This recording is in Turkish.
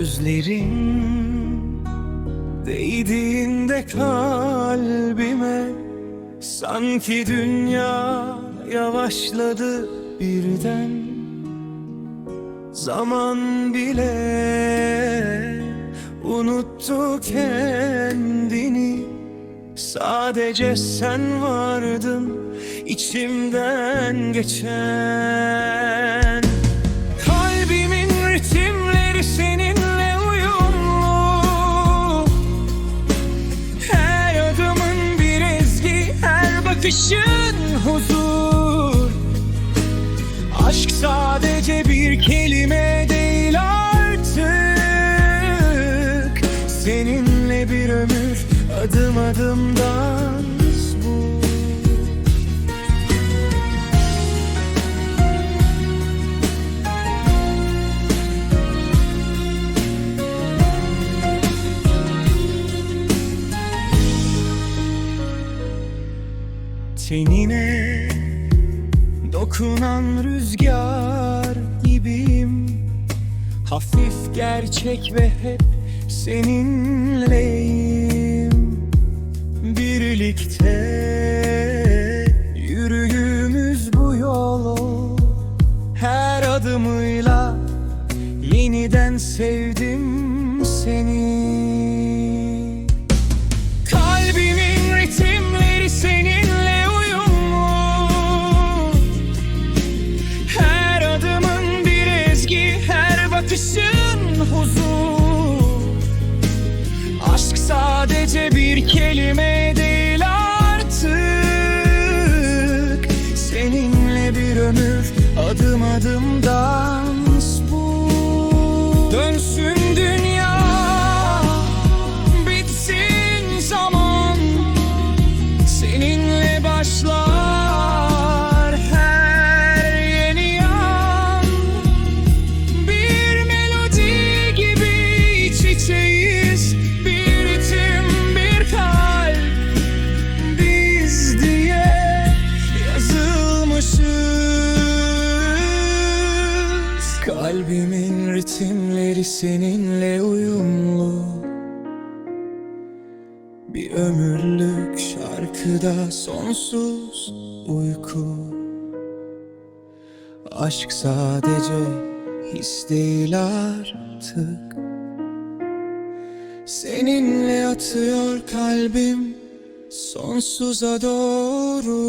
Gözlerin değdiğinde kalbime Sanki dünya yavaşladı birden. Zaman bile unuttu kendini. Sadece sen vardın içimden geçen bakışın huzur. Aşk sadece bir kelime değil artık. Seninle bir ömür adım adım dans bu Tenine dokunan rüzgar gibiyim. Hafif gerçek ve hep seninleyim. Birlikte yürüdüğümüz bu yolu Her adımıyla yeniden sevdim seni bakışın huzur. Aşk sadece bir kelime seninle uyumlu. Bir ömürlük şarkıda sonsuz uyku. Aşk sadece his değil artık. Seninle atıyor kalbim sonsuza doğru